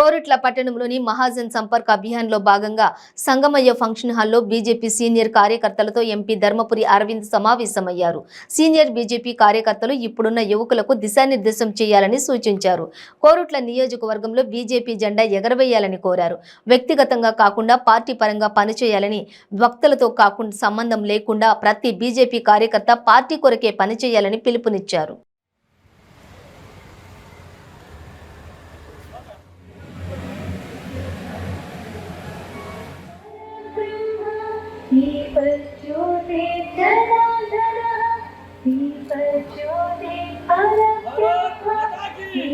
కోరుట్ల పట్టణంలోని మహాజన్ సంపర్క్ అభియాన్లో భాగంగా సంగమయ్య ఫంక్షన్ హాల్లో బీజేపీ సీనియర్ కార్యకర్తలతో ఎంపీ ధర్మపురి అరవింద్ సమావేశమయ్యారు. సీనియర్ బీజేపీ కార్యకర్తలు ఇప్పుడున్న యువకులకు దిశానిర్దేశం చేయాలని సూచించారు. కోరుట్ల నియోజకవర్గంలో బీజేపీ జెండా ఎగరవేయాలని కోరారు. వ్యక్తిగతంగా కాకుండా పార్టీ పరంగా పనిచేయాలని వక్తలతో కాకుండా సంబంధం లేకుండా ప్రతి బీజేపీ కార్యకర్త పార్టీ కొరకే పనిచేయాలని పిలుపునిచ్చారు.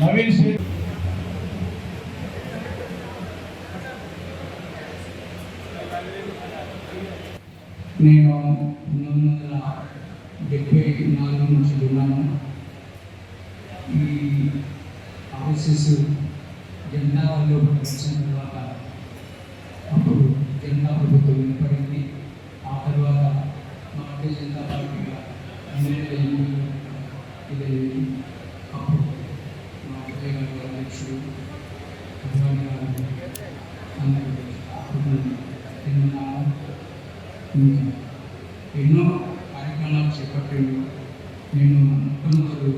నవీన్ శ్రీ నేను పంతొమ్మిది వందల డెబ్బై నాలుగు నుంచి ఉన్నాను. ఈ ఆఫీసెస్ జెండా వాళ్ళు వచ్చిన తర్వాత అప్పుడు జెండా ప్రభుత్వం ఏర్పడింది. ఆ తర్వాత భారతీయ జనతా పార్టీగా ఎమ్మెల్యే ఎన్నికలు ఇదైంది గారు ఎన్నో కార్యక్రమాలు చేపట్టాడు నేను మొట్టమొదటి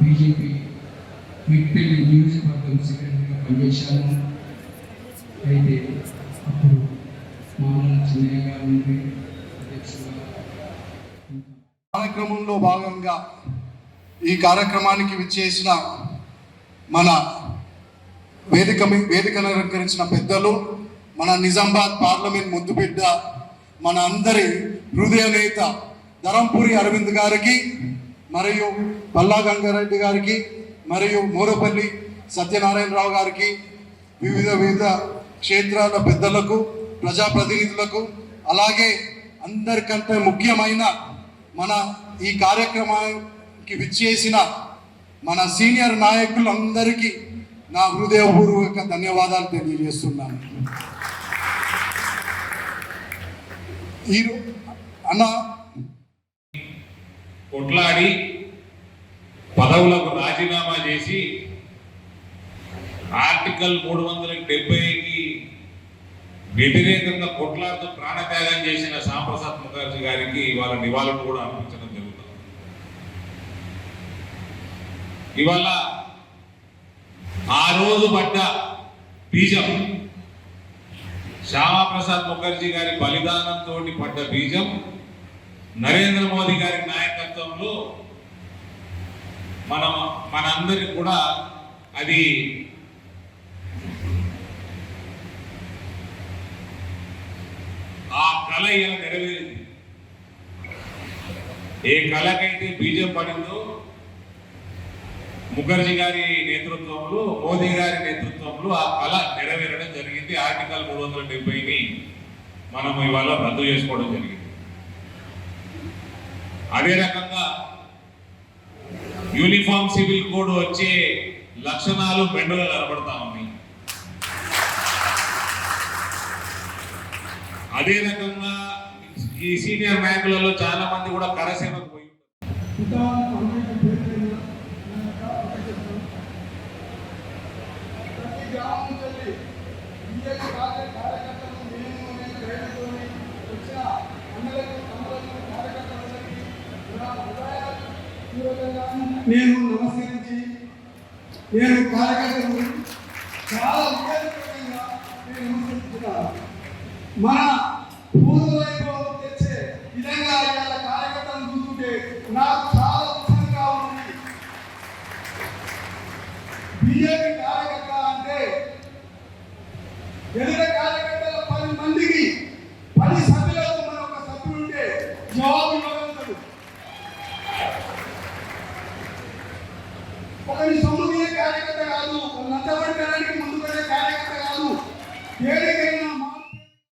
బీజేపీ మిట్పల్లి నియోజకవర్గం సెక్రటరీగా పనిచేశాను. అయితే అప్పుడు మామూలు చిన్నయ్య గారు నుండి కార్యక్రమంలో భాగంగా ఈ కార్యక్రమానికి విచ్చేసిన మన వేదిక మీ- వేదికను అలంకరించిన పెద్దలు మన నిజామాబాద్ పార్లమెంట్ ముద్దుబిడ్డ మన అందరి హృదయ నేత ధరంపూరి అరవింద్ గారికి మరియు పల్లా గంగారెడ్డి గారికి మరియు మూరపల్లి సత్యనారాయణరావు గారికి వివిధ వివిధ క్షేత్రాల పెద్దలకు ప్రజాప్రతినిధులకు అలాగే అందరికంటే ముఖ్యమైన మన ఈ కార్యక్రమానికి విచ్చేసిన మన సీనియర్ నాయకులందరికీ నా హృదయపూర్వక ధన్యవాదాలు తెలియజేస్తున్నాను. అన్న. కొట్లాడి పదవులకు రాజీనామా చేసి ఆర్టికల్ మూడు వందల డెబ్బైకి వ్యతిరేకంగా కొట్లాడుతూ ప్రాణత్యాగం చేసిన శ్యాంప్రసాద్ ముఖర్జీ గారికి ఇవాళ నివాళులు కూడా అర్పించడం జరుగుతుంది. ఇవాళ రోజు పడ్డ బీజం. శ్యామాప్రసాద్ ముఖర్జీ గారి బలిదానంతో పడ్డ బీజం నరేంద్ర మోదీ గారి నాయకత్వంలో మనం మనందరికి కూడా అది ఆ కళ ఇలా నెరవేరింది. ఏ కళకైతే బీజం పడిందో ముఖర్జీ గారి నేతృత్వంలో మోదీ గారి నేతృత్వంలో ఆ కళ నెరవేరడం జరిగింది. ఆర్టికల్ మూడు వందల డెబ్బైని మనం ఇవాళ రద్దు చేసుకోవడం జరిగింది. అదే రకంగా యూనిఫామ్ సివిల్ కోడ్ వచ్చే లక్షణాలు మెండులో కనబడతా ఉన్నాయి. అదే రకంగా ఈ సీనియర్ బ్యాంకులలో చాలా మంది కూడా కరసేవకు పోయి నేను నమస్కరించి నేను కార్యకర్తలు చాలా ఉద్యోగపరంగా నేను నమస్కరిస్తున్నాను మన అతని సొమ్ము తినే కార్యకర్త కాదు నచ్చబడడానికి ముందుకు కార్యకర్త కాదు. దేనికి